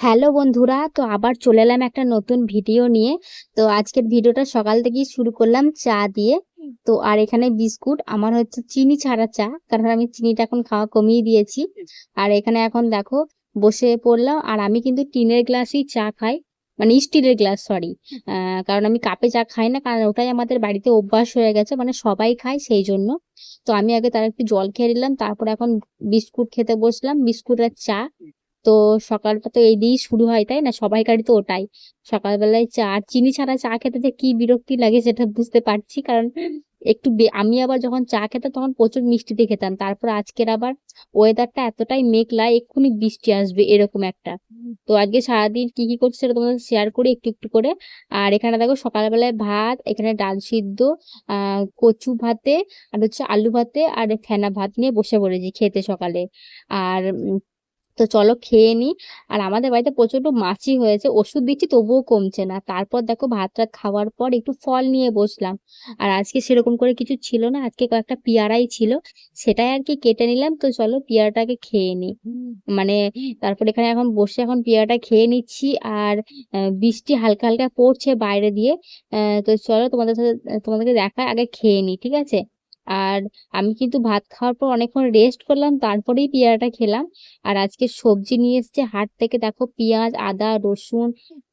Hello বন্ধুরা, তো আবার চলে এলাম একটা নতুন ভিডিও নিয়ে। তো আজকের ভিডিওটা সকাল থেকেই শুরু করলাম চা দিয়ে। তো আর এখানে বিস্কুট, আমার হচ্ছে চিনি ছাড়া চা, কারণ আমি চিনিটা এখন খাওয়া কমিয়ে দিয়েছি। আর এখানে এখন দেখো, বসে পড়লাম, আর আমি কিন্তু টিনের গ্লাসেই চা খাই। মানে স্টিলের গ্লাস সরি কারণ আমি কাপে চা খাই না, কারণ ওটাই আমাদের বাড়িতে অভ্যাস হয়ে গেছে মানে সবাই খায় সেই জন্য। তো আমি আগে তার একটু জল খেয়ে নিলাম, তারপর এখন বিস্কুট খেতে বসলাম, বিস্কুট আর চা। তো সকালটা তো এই দিয়েই শুরু হয়, তাই না? সবাই সবাইকারই তো ওটাই। সকালবেলায় চা, চিনি ছাড়া চা খেতে যে কি বিরক্তি লাগে সেটা বুঝতে পারছি, কারণ একটু আমি আবার যখন চা খেতাম তখন প্রচুর মিষ্টি দিয়ে খেতাম। তারপর আজকের আবার ওয়েদারটা এতটাই মেঘলা, এক্ষুনি বৃষ্টি আসবে, এরকম একটা। তো আজকে সারাদিন কি কি করছি সেটা তোমাদের শেয়ার করি একটু একটু করে। আর এখানে দেখো সকালবেলায় ভাত, এখানে ডাল সিদ্ধ কচু ভাতে, আর হচ্ছে আলু ভাতে, আর ফেনা ভাত নিয়ে বসে পড়েছি খেতে সকালে। আর তো চলো খেয়ে নি। আর আমাদের বাড়িতে প্রচণ্ড মাছি হয়েছে, ওষুধ দিচ্ছি তবুও কমছে না। তারপর দেখো ভাত টাত খাওয়ার পর একটু ফল নিয়ে বসলাম। আর আজকে সেরকম করে কিছু ছিল না, আজকে কয়েকটা পেয়ারাই ছিল, সেটাই আর কি কেটে নিলাম। তো চলো পেয়ারাটাকে খেয়ে নি। মানে তারপর এখানে এখন বসে এখন পেয়ারাটা খেয়ে নিচ্ছি। আর বৃষ্টি হালকা হালকা পড়ছে বাইরে দিয়ে। তো চলো তোমাদের সাথে, তোমাদেরকে দেখায়, আগে খেয়ে নি, ঠিক আছে? আর আমি কিন্তু ভাত খাওয়ার পর অনেকক্ষণ রেস্ট করলাম, তারপরেই পেয়ারাটা খেলাম। আর আজকে সবজি নিয়ে এসেছে, হাট থেকে দেখো পেঁয়াজ, আদা, রসুন,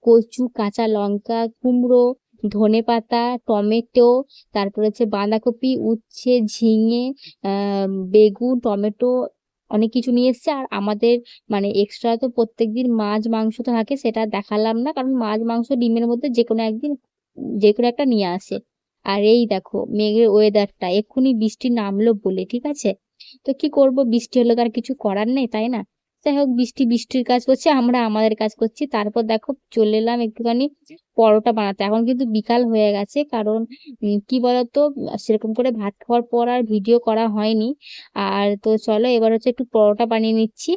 কচু, কাঁচা লঙ্কা, কুমড়ো ধনেপাতা টমেটো, তারপর হচ্ছে বাঁধাকপি, উচ্ছে, ঝিঙে বেগুন, টমেটো অনেক কিছু নিয়ে এসেছে। আর আমাদের মানে এক্সট্রা তো প্রত্যেকদিন মাছ, মাংস তো থাকে, সেটা দেখালাম না। কারণ মাছ, মাংস, ডিমের মধ্যে যে কোনো একদিন যে কোনো একটা নিয়ে আসে। আর এই দেখো, মেঘের ওয়েদারটা এক্ষুনি বৃষ্টি নামলো বলে, ঠিক আছে? তো কি করব? বৃষ্টি হলে আর কিছু করার নেই, তাই না? যাই হোক, বৃষ্টি, বৃষ্টির কাজ করছে, আমরা আমাদের কাজ করছি। তারপর দেখো, চলে এলাম একটুখানি পরোটা বানাতে। এখন কিন্তু বিকাল হয়ে গেছে, কারণ কি বলতো, সেরকম করে ভাত খাওয়ার পর আর ভিডিও করা হয়নি। আর তো চলো, এবার হচ্ছে একটু পরোটা বানিয়ে নিচ্ছি।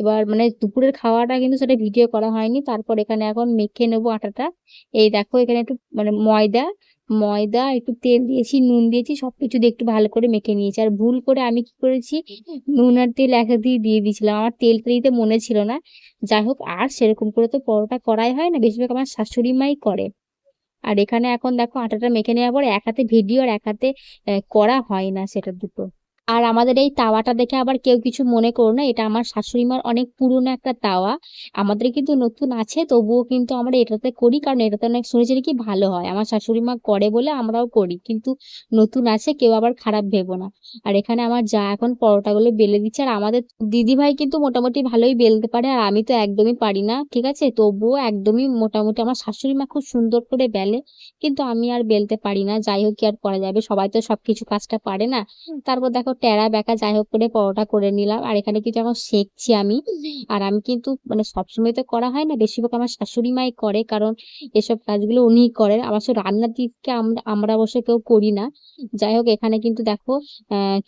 এবার মানে দুপুরের খাওয়াটা কিন্তু সেটা ভিডিও করা হয়নি। তারপর এখানে এখন মেখে নেব আটাটা। এই দেখো, এখানে একটু মানে ময়দা ময়দা, একটু তেল দিয়েছি, নুন দিয়েছি সব কিছু দিয়ে একটু ভালো করে মেখে নিয়েছি। আর ভুল করে আমি কি করেছি, নুন আর তেল একসাথে দিয়ে দিয়েছিলাম। আমার তেলটা দিতে মনে ছিল না। যাই হোক, আর সেরকম করে তো পরোটা করাই হয় না, বেশিরভাগ আমার শাশুড়ি মাই করে। আর এখানে এখন দেখো, আটাটা মেখে নেওয়ার পর এক হাতে ভিডিও আর এক হাতে করা হয় না সেটা দুটো। আর আমাদের এই তাওয়াটা দেখে আবার কেউ কিছু মনে করো না এটা আমার শাশুড়ি মার অনেক পুরনো একটা তাওয়া। আমাদের কিন্তু নতুন আছে তবুও কিন্তু আমরা এটাতে করি কারণ এটাতে অনেক শুনেছি নাকি ভালো হয়। আমার শাশুড়ি মা করে বলে আমরাও করি কিন্তু নতুন আছে কেউ আবার খারাপ ভেবো না। আর এখানে আমার যা এখন পরোটাগুলো বেলে দিচ্ছে আর আমাদের দিদি ভাই কিন্তু মোটামুটি ভালোই বেলতে পারে আর আমি তো একদমই পারি না ঠিক আছে? তবুও একদমই মোটামুটি আমার শাশুড়ি মা খুব সুন্দর করে বেলে কিন্তু আমি আর বেলতে পারি না যাই হোক কি আর করা যাবে সবাই তো সবকিছু কাজটা পারে না। তারপর দেখো টেরা বেঁকা যাই হোক করে পরোটা করে নিলাম। আর এখানে কিন্তু এখন সেঁকছি আমি। আর আমি কিন্তু মানে সবসময় তো করা হয় না, বেশিরভাগ আমার শাশুড়ি মাই করে, কারণ এসব কাজগুলো উনিই করেন। আবার সব রান্নার দিককে আমরা অবশ্য কেউ করি না। যাই হোক, এখানে কিন্তু দেখো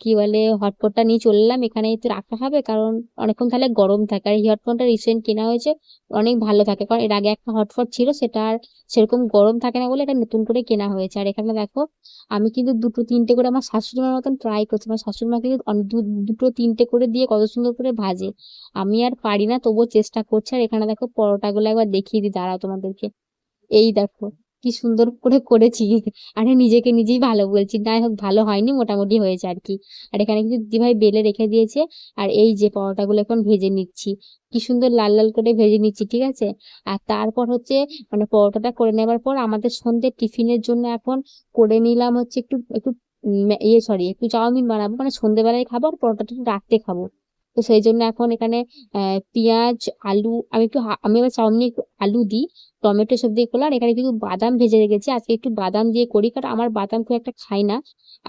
কি বলে হটপটটা নিয়ে চললাম এখানে তো রাখা হবে, কারণ অনেকক্ষণ তাহলে গরম থাকে। আর এই হটপটটা রিসেন্ট কেনা হয়েছে অনেক ভালো থাকে। কারণ এর আগে একটা হটপট ছিল, সেটা আর সেরকম গরম থাকে না বলে এটা নতুন করে কেনা হয়েছে। আর এখানে দেখো, আমি কিন্তু দুটো, তিনটে করে আমার শাশুড়িমার মতন ট্রাই করছি। আমার শাশুড়ি মা কিন্তু দুটো, তিনটে করে দিয়ে কত সুন্দর করে ভাজে। আমি আর পারি না, তবুও চেষ্টা করছি। আর এখানে দেখো, পরোটাগুলো একবার দেখিয়ে দিই, দাঁড়াও তোমাদেরকে। এই দেখো। কি সুন্দর করে করেছি। আরে নিজেকে নিজেই ভালো বলছি। যাই হোক, ভালো হয়নি, মোটামুটি হয়েছে আর কি। আর এখানে কিন্তু দিদিভাই বেলে রেখে দিয়েছে। আর এই যে পরোটাগুলো এখন ভেজে নিচ্ছি। কি সুন্দর লাল লাল করে ভেজে নিচ্ছি, ঠিক আছে? আর তারপর হচ্ছে মানে পরোটাটা করে নেবার পর আমাদের সন্ধ্যে টিফিনের জন্য এখন করে নিলাম হচ্ছে একটু একটু ইয়ে সরি একটু চাউমিন বানাবো। মানে সন্ধ্যেবেলায় খাব আর পরোটাটা রাত্রে খাব। তো সেই জন্য এখন এখানে পেঁয়াজ, আলু, আমি একটু আমি আবার চাউমিনে একটু আলু দিই, টমেটো সব দিয়ে করলাম এখানে কিন্তু বাদাম ভেজে রেখেছি, আজকে একটু বাদাম দিয়ে করি, কারণ আমার বাদাম খুব একটা খাই না,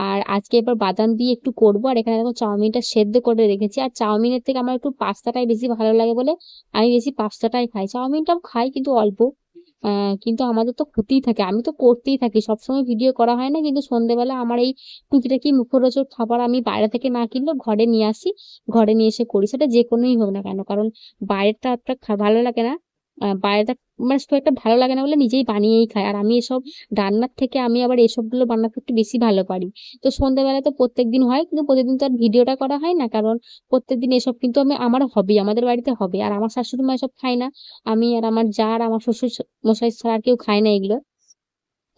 আর আজকে এবার বাদাম দিয়ে একটু করব, আর এখানে দেখো চাউমিনটা সেদ্ধ করে রেখেছি, আর চাউমিনের থেকে আমার একটু পাস্তাটাই বেশি ভালো লাগে বলে, আমি বেশি পাস্তাটাই খাই, চাউমিনটাও খাই কিন্তু অল্প। কিন্তু আমাদের তো হতেই থাকে। আমি তো করতেই থাকি। সবসময় ভিডিও করা হয় না, কিন্তু সন্ধ্যেবেলা আমার এই টুকিটাকি মুখরোচক খাবার আমি বাইরে থেকে না কিনলেও ঘরে নিয়ে আসি। ঘরে নিয়ে এসে করি। সেটা যে কোনোই হোক না কেন, কারণ বাইরেরটা একটা ভালো লাগে না। বাইরেটা মানে খুব একটা ভালো লাগে না বলে নিজেই বানিয়েই খাই। আর আমি এসব রান্নার থেকে আমি আবার এসবগুলো বানাতে একটু বেশি ভালো পারি। তো সন্ধ্যাবেলা তো প্রত্যেক দিন হয়, কিন্তু প্রতিদিন তো আর ভিডিওটা করা হয় না, কারণ প্রত্যেকদিন এসব কিন্তু আমি, আমার হবি আমাদের বাড়িতে হবে। আর আমার শাশুড়ি মা এসব খায় না, আমি আর আমার যা আর আমার শ্বশুর মশাই ছাড়া আর কেউ খায় না এগুলো।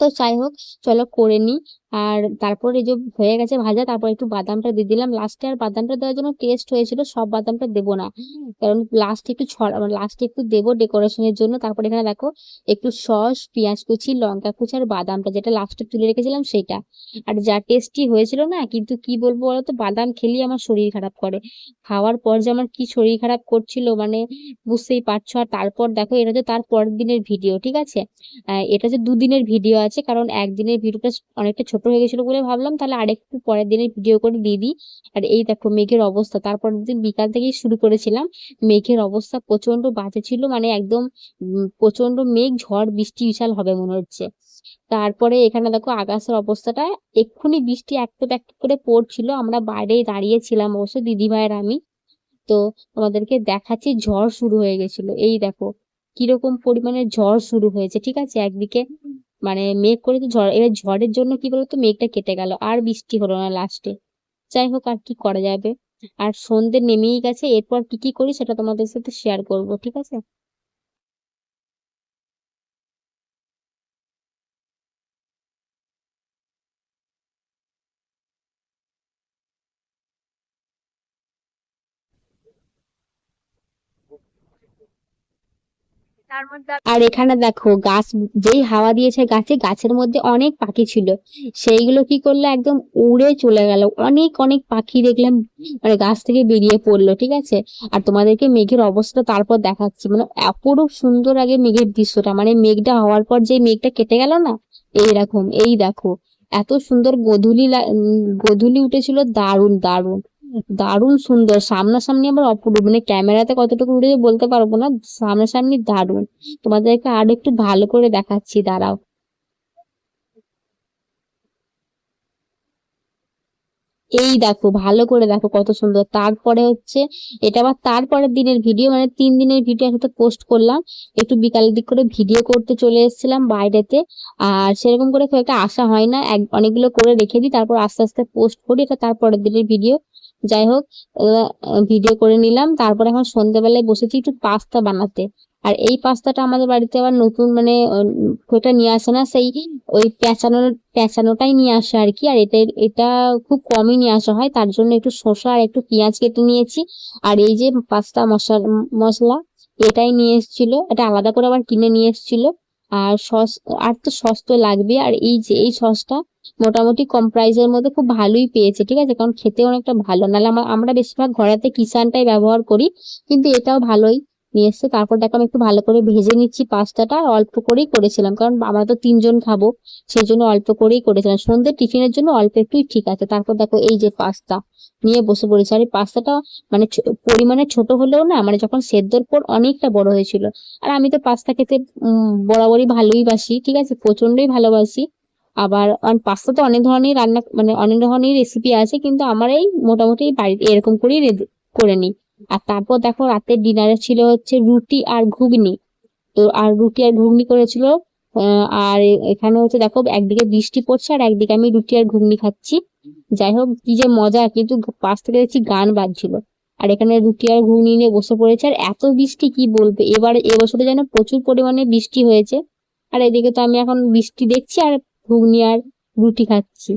তো যাই হোক, চলো করে নিই। আর তারপর এই যে হয়ে গেছে ভাজা তারপর একটু বাদামটা দিয়ে দিলাম। লাস্টে আর বাদামটা দেওয়ার জন্য টেস্ট হয়েছিল সব বাদামটা দেবো না। কারণ লাস্টে একটু ছড়া লাস্টে একটু দেবো ডেকোরেশনের জন্য। তারপর এখানে দেখো একটু সস পেঁয়াজ কুচি লঙ্কা কুচি আর বাদামটা যেটা লাস্টে তুলে রেখেছিলাম সেটা আর যা টেস্টি হয়েছিল না কিন্তু কি বলব বলতো বাদাম খেলেই আমার শরীর খারাপ করে। খাওয়ার পর যে আমার কি শরীর খারাপ করছিল মানে বুঝতেই পারছ। আর তারপর দেখো এটা তো তার পরের দিনের ভিডিও ঠিক আছে? এটা যে দুদিনের ভিডিও আছে কারণ একদিনের ভিডিওটা অনেকটা ছোট হয়ে গেছিল বলে ভাবলাম, তাহলে আরেকটু পরের দিনের ভিডিও করে দিয়ে দিই। আর এই দেখো মেঘের অবস্থা, তারপর দিন বিকাল থেকেই শুরু করেছিলাম। মেঘের অবস্থা প্রচণ্ড বাজে ছিল মানে একদম প্রচণ্ড মেঘ, ঝড়, বৃষ্টি, বিশাল হবে মনে হচ্ছে। তারপরে এখানে দেখো আকাশের অবস্থাটা, এক্ষুনি বৃষ্টি একটা একটা করে পড়ছিল, আমরা বাইরে দাঁড়িয়ে ছিলাম অবশ্য দিদি ভাইয়ের আমি। তো তোমাদেরকে দেখাচ্ছি, ঝড় শুরু হয়ে গেছিল। এই দেখো, কীরকম পরিমাণে ঝড় শুরু হয়েছে, ঠিক আছে? একদিকে মানে মেঘ করে তো ঝড়, এবার ঝড়ের জন্য কি বলতো মেঘটা কেটে গেল, আর বৃষ্টি হলো না লাস্টে যাই হোক, আর কি করা যাবে? আর সন্ধ্যে নেমেই গেছে, এরপর কি কি করি সেটা তোমাদের সাথে শেয়ার করব, ঠিক আছে? আর এখানে দেখো গাছ যেই হাওয়া দিয়েছে গাছে গাছের মধ্যে অনেক পাখি ছিল। সেইগুলো কি করল? একদম উড়ে চলে গেল। অনেক অনেক পাখি দেখলাম মানে গাছ থেকে বেরিয়ে পড়ল ঠিক আছে? আর তোমাদেরকে মেঘের অবস্থা তারপর দেখাচ্ছি। মানে অপরূপ সুন্দর আগে মেঘের দৃশ্যটা। মানে মেঘটা হওয়ার পর যে মেঘটা কেটে গেল না এইরকম এই দেখো। এত সুন্দর গোধূলি লা- উম, উঠেছিল দারুণ দারুণ। দারুণ সুন্দর। সামনাসামনি আবার অপরূপ মানে ক্যামেরাতে কতটুকু উঠেছে বলতে পারব না, সামনাসামনি দারুণ। তোমাদেরকে আর একটু ভালো করে দেখাচ্ছি, দাঁড়াও। এই দেখো, ভালো করে দেখো কত সুন্দর। তারপরে হচ্ছে, এটা আবার তারপরের দিনের ভিডিও মানে তিন দিনের ভিডিও একসাথে পোস্ট করলাম। একটু বিকালের দিক করে ভিডিও করতে চলে এসেছিলাম বাইরেতে। আর সেরকম করে খুব একটা আসা হয় না। অনেকগুলো করে রেখে দিই, তারপর আস্তে আস্তে পোস্ট করি, এটা তারপরের দিনের ভিডিও। যাই হোক ভিডিও করে নিলাম। তারপর এখন সন্ধ্যেবেলায় বসেছি একটু পাস্তা বানাতে। আর এই পাস্তাটা আমাদের বাড়িতে আবার নতুন মানে একটা নিয়ে আসে না, সেই ওই পেঁচানো, পেঁচানোটাই নিয়ে আসে আর কি। আর এটা এটা খুব কমই নিয়ে আসা হয়। তার জন্য একটু শসা আর একটু পেঁয়াজ কেটে নিয়েছি। আর এই যে পাস্তা মশলা মশলা, এটাই নিয়ে এসেছিল। এটা আলাদা করে আবার কিনে নিয়ে এসেছিল। আর সস, আর তো সস তো লাগবে আর এই যে, এই সসটা মোটামুটি কম প্রাইসের মধ্যে খুব ভালোই পেয়েছে, ঠিক আছে? কারণ খেতে অনেকটা ভালো। নাহলে আমরা আমরা বেশিরভাগ ঘরেতে কিষানটাই ব্যবহার করি, কিন্তু এটাও ভালোই নিয়ে এসছে। তারপর দেখো আমি একটু ভালো করে ভেজে নিচ্ছি পাস্তাটা, অল্প করেই করেছিলাম। কারণ আমরা তো তিনজন খাব সেই জন্য অল্প করেই করেছিলাম। সন্ধ্যে টিফিনের জন্য অল্প একটুই ঠিক আছে। তারপর দেখো এই যে পাস্তা নিয়ে বসে পড়েছি। আর এই পাস্তাটা মানে পরিমাণে ছোট হলেও না মানে যখন সেদ্ধর পর অনেকটা বড় হয়েছিল। আর আমি তো পাস্তা খেতে বরাবরই ভালোই বাসি, ঠিক আছে? প্রচন্ডই ভালোবাসি। আবার পাস্তা তো অনেক ধরনের রান্না মানে অনেক ধরনের রেসিপি আছে, কিন্তু আমার এই মোটামুটি বাড়িতে এরকম করেই করে নিই। আর তারপর দেখো রাতের ডিনারে ছিল হচ্ছে রুটি আর ঘুগনি। তো আর রুটি আর ঘুগনি করেছিল আর এখানে হচ্ছে দেখো একদিকে বৃষ্টি পড়ছে আর একদিকে আমি রুটি আর ঘুগনি খাচ্ছি। যাই হোক, কি যে মজা, কিন্তু পাশ থেকে দেখছি গান বাজছিল। আর এখানে রুটি আর ঘুগনি নিয়ে বসে পড়েছে, আর এত বৃষ্টি, কি বলবে? এবারে, এবছরে যেন প্রচুর পরিমাণে বৃষ্টি হয়েছে। আর এদিকে তো আমি এখন বৃষ্টি দেখছি, আর ঘুগনি আর রুটি খাচ্ছি।